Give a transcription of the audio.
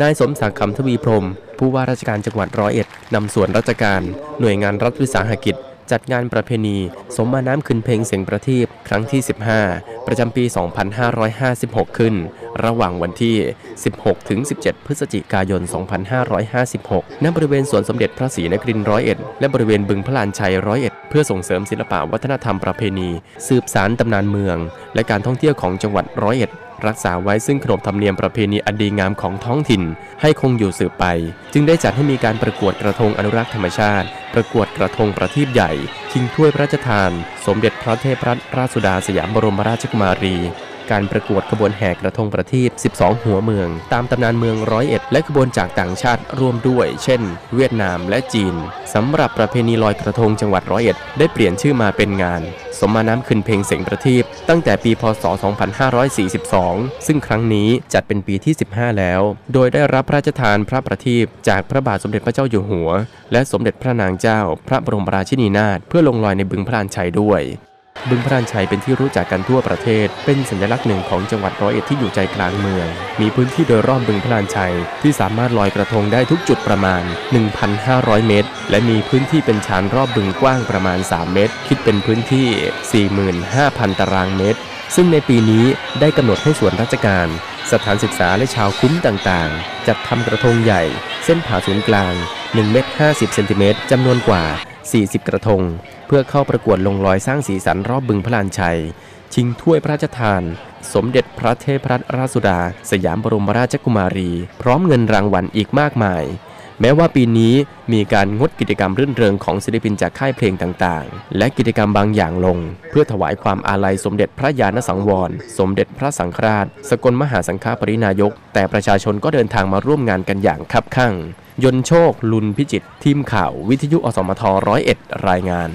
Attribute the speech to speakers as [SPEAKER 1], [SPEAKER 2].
[SPEAKER 1] นายสมศักดิ์คำทวีพรม ผู้ว่าราชการจังหวัดร้อยเอ็ดนำส่วนราชการ หน่วยงานรัฐวิสาหกิจ จัดงานประเพณี สมมาน้ำขึ้นเพลงเสียงประทีปครั้งที่ 15 ประจำปี 2556 ขึ้น ระหว่างวันที่ 16 ถึง 17 พฤศจิกายน 2556 ณ บริเวณสวนสมเด็จพระศรีนครินทร์ร้อยเอ็ด และบริเวณบึงพระลานชัยร้อยเอ็ด เพื่อส่งเสริมศิลปะวัฒนธรรมประเพณี สืบสารตำนานเมือง และการท่องเที่ยวของจังหวัดร้อยเอ็ดรักษาไว้ซึ่งขนบธรรมเนียมประเพณีอันดีงามของท้องถิ่น ให้คงอยู่สืบไป จึงได้จัดให้มีการประกวดกระทงอนุรักษ์ธรรมชาติ ประกวดกระทงประทีปใหญ่ ชิงถ้วยพระราชทาน สมเด็จพระเทพรัตนราชสุดาสยามบรมราชกุมารี การประกวดขบวนแห่กระทงประทีป12 หัวเมือง ตามตำนานเมืองร้อยเอ็ดและขบวนจากต่างชาติร่วมด้วย เช่น เวียดนามและจีนสำหรับประเพณีลอยกระทงจังหวัดร้อยเอ็ดได้เปลี่ยนชื่อมาเป็นงาน สมมาน้ำขึ้นเพลงเสียงประทีปตั้งแต่ปีพศ 2542 ซึ่งครั้งนี้จัดเป็นปีที่ 15 แล้ว โดยได้รับพระราชทานพระประทีปจากพระบาทสมเด็จพระเจ้าอยู่หัว และสมเด็จพระนางเจ้า พระบรมราชินีนาถเพื่อลงลอยในบึงพระลานชัยด้วย บึงพระลานชัยเป็นที่รู้จักกันทั่วประเทศ เป็นสัญลักษณ์หนึ่งของจังหวัดร้อยเอ็ดที่อยู่ใจกลางเมือง มีพื้นที่โดยรอบบึงพระลานชัย ที่สามารถลอยกระทงได้ทุกจุดประมาณ 1,500 เมตร และมีพื้นที่เป็นชานรอบบึงกว้างประมาณ 3 เมตร คิดเป็นพื้นที่ 45,000 ตารางเมตร ซึ่งในปีนี้ได้กำหนดให้ส่วนราชการ สถานศึกษาและชาวคุ้มต่างๆ จัดทำกระทงใหญ่ เส้นผ่าศูนย์กลาง1เมตร50เซนติเมตรจำนวนกว่า 40 กระทง เพื่อเข้าประกวดลงรอยสร้างสีสันรอบบึงพระลานชัย ชิงถ้วยพระราชทาน สมเด็จพระเทพรัตนราชสุดา สยามบรมราชกุมารี พร้อมเงินรางวัลอีกมากมาย แม้ว่าปีนี้มีการงดกิจกรรมรื่นเริงของศิลปินจากค่ายเพลงต่างๆ และกิจกรรมบางอย่างลง เพื่อถวายความอาลัยสมเด็จพระญาณสังวร สมเด็จพระสังฆราช สกลมหาสังฆปรินายก แต่ประชาชนก็เดินทางมาร่วมงานกันอย่างคับคั่ง ยนโชค ลุนพิจิตรทีมข่าว วิทยุอสมทร้อยเอ็ดรายงาน